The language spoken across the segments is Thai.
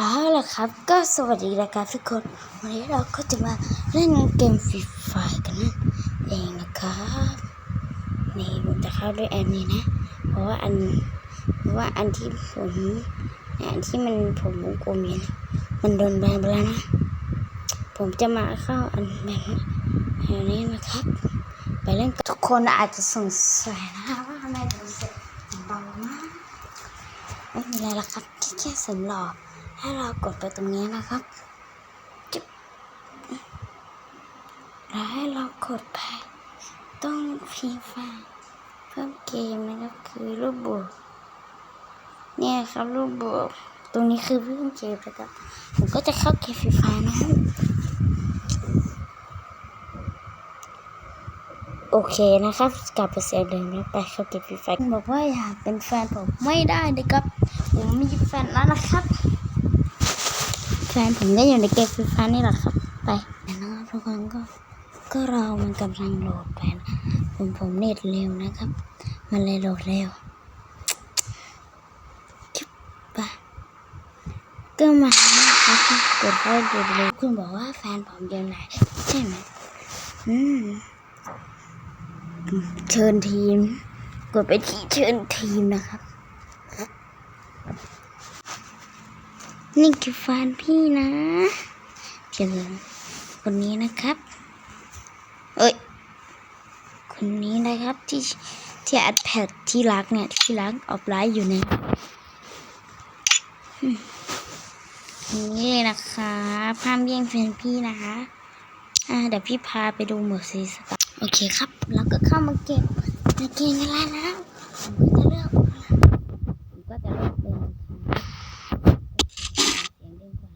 เอาล่ะครับ ก็สวัสดีนะครับทุกคน วันนี้เราก็จะมาเล่นเกมฟรีไฟกันนั่นเองนะครับนี่ผมจะเข้าด้วยอันนี้นะ เพราะว่าอันเพราะว่าอันที่ผมเนี่ยอันที่มันผมวงกลมเนี่นะมันโดนแบนไปแล้วนะ ผมจะมาเข้าอันแบบอันนี้นะครับ ไปเล่นกับทุกคนอาจจะสงสัยนะว่าทำไมผมเสร็จเบามากไม่มีอะไรหรอกครับแค่แค่เสริมหล่อ ให้เรากดไปตรงนี้นะครับจึ๊บแล้วให้เรากดไปต้องฟีไฟเพิ่มเกมนะครับคือรูปบวกเนี่ยครับรูปบวกตรงนี้คือเพิ่มเกมนะครับผมก็จะเข้าเกมฟรีไฟนะครับโอเคนะครับกลับไปเสียเดิมแล้วไปเข้าเกมฟรีไฟบอกว่าอยากเป็นแฟนผมไม่ได้นะครับ ผมมีแฟนแล้วนะครับ นผมก็อยู่ในเกมฟรีไฟนี่แหละครับ ไปนะครับทุกคนก็ ก็เรามันกำลังโหลดไปนะผมผมเน็ตเร็วนะครับ มันเลยโหลดเร็วจุ๊บไปก็มาครับกดเข้าดูเลยคุณบอกว่าแฟนผมอยู่ไหนใช่ไหมอืมเชิญทีม กดไปที่เชิญทีมนะครับ นี่คือแฟนพี่นะเจอคนนี้นะครับ เอ้ย คนนี้นะครับที่ที่อัดแพดที่รักเนี่ยที่รักออฟไลน์อยู่ในนี่เลยนะคะพามเยี่ยงแฟนพี่นะคะอ่าเดี๋ยวพี่พาไปดูหมวดซีสตาโอเคครับ แล้วก็เข้ามาเก็บมาเก็บกันแล้วนะผมจะเลือกผมก็จะเลือกเป็นเสียงเดิมก่อน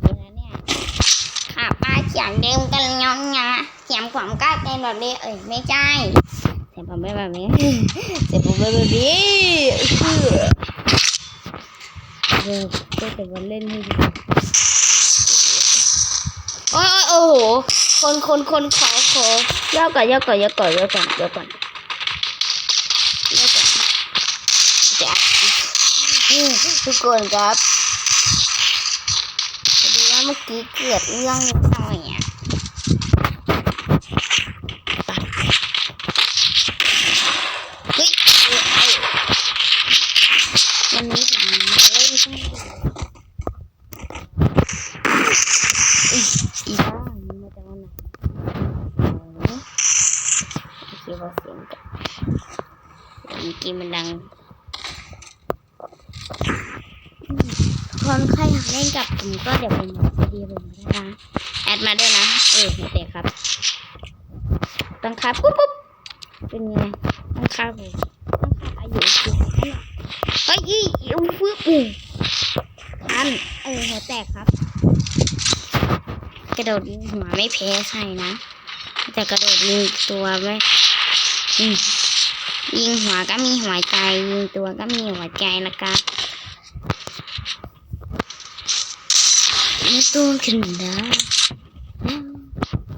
เดี๋ยวเนี่ยค่ะ ป้าเสียงเดิมกันยองนะเสียงผมก็เป็นแบบนี้เอ้ยไม่ใช่เสียงผมเป็นแบบนี้เสียงผมเป็นแบบนี้เออก็จะมาเล่นให้ดูโอ้ยโอ้โหคนคนคนขอขอย่อก่อนย่อก่อนย่อก่อนย่อก่อนย่อก่อนย่อก่อนจ้ะทุกคนครับพอดีว่าเมื่อกี้เกิดเรื่องนิดหน่อยอะไปเฮ้ยเอ้ยวันนี้ผมมาเล่นที่ อีอีบ้ามันมาจากวันไหนอ๋อโอเคพอเสียงกันเสียงเมื่อ กี้มันดังอืมคนใครอยากเล่นกับผมก็เดี๋ยวผมบอกดีผมด้วยนะแอดมาด้วยนะ เออโอเคครับตั้งค่าปุ๊บปุ๊บเป็นไงตั้งค่าผมตั้งค่าอายุสิบห้าเฮ้ยอีอุ้ยฟึ๊บอืมทันเออหัวแตกครับ กระโดดยิงหัวไม่แพ้ใครนะ แต่กระโดดยิงตัวไม่อืม ยิงหัวก็มีหัวใจ ยิงตัวก็มีหัวใจนะครับนี่ตัวขึ้นนะ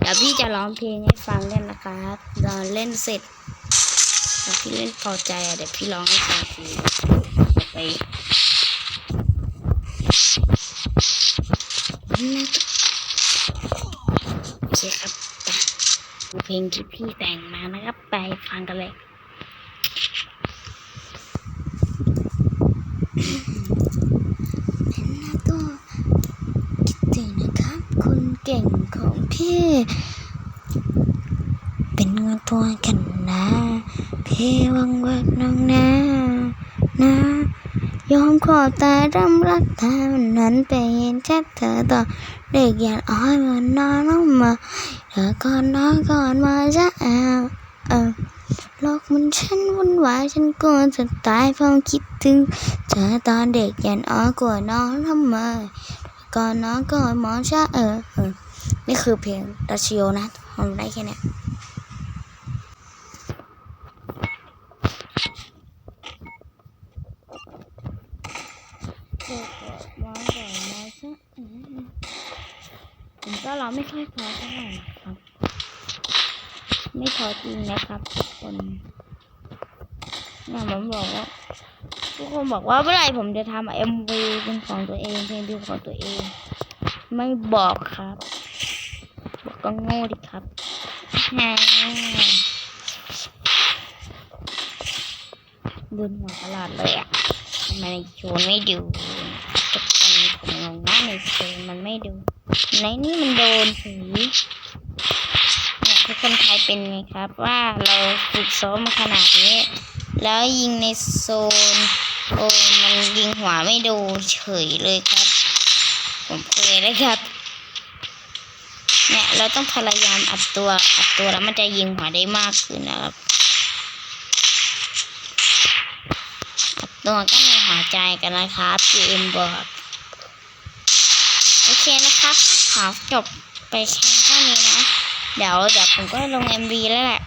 เดี๋ยวพี่จะร้องเพลงให้ฟังกันนะครับตอนเล่นเสร็จตอนพี่เล่นพอใจเดี๋ยวพี่ร้องให้ฟังทีไปนะโอเคครับเพลงที่พี่แต่งมานะครับ ไปฟังกันเลย เป็นหน้าตัวคิดถึงนะครับคุณเก่งของพี่ เป็นเงินตัวกันนะ พี่วังว่าน้องนะนะยอมขอตายรำรักเธอวันนั้นไปเห็นแชทเธอตอนเด็กอยากอ้อยมันนอนลงมาเธอก่อนนอนก่อนมาจะแอบ เออโลกมันฉันวุ่นวายฉันกลัวจะตายเพราะคิดถึงเธอตอนเด็กยันอ้อกลัวนอนทำไมก่อนนอนก่อนหมอนชาเออเออนี่คือเพลงดัชโยนะทำได้แค่นี้ผมก็เราไม่ค่อยพอเท่าไหร่ ไม่พอจริงนะครับทุกคนเนี่ยผมบอกว่าทุกคนบอกว่าเมื่อไหร่ผมจะทำเอ็มวีเป็นของตัวเองเพลงเป็นของตัวเอง ไม่บอกครับ บอกก็โง่ดิครับฮ่าบนหัวตลาดเลยอะทำไมในโชว์ไม่ดูทุกคนผมงงมาในโชว์มันไม่ดู ไหนนี่มันโดนสี ทุกคนใครเป็นไงครับว่าเราฝึกซ้อมมาขนาดนี้ แล้วยิงในโซนโอ้มันยิงหัวไม่ดูเฉยเลยครับ ผมเคยเลยครับ เนี่ยเราต้องพยายามอัดตัวอัดตัวแล้วมันจะยิงหัวได้มากขึ้นนะครับอัดตัวก็มีหัวใจกันนะครับเกมบอกโอเคนะครับขอจบไปแค่เท่านี้นะ เดี๋ยวเดี๋ยวผมก็ลง MV แล้วแหละ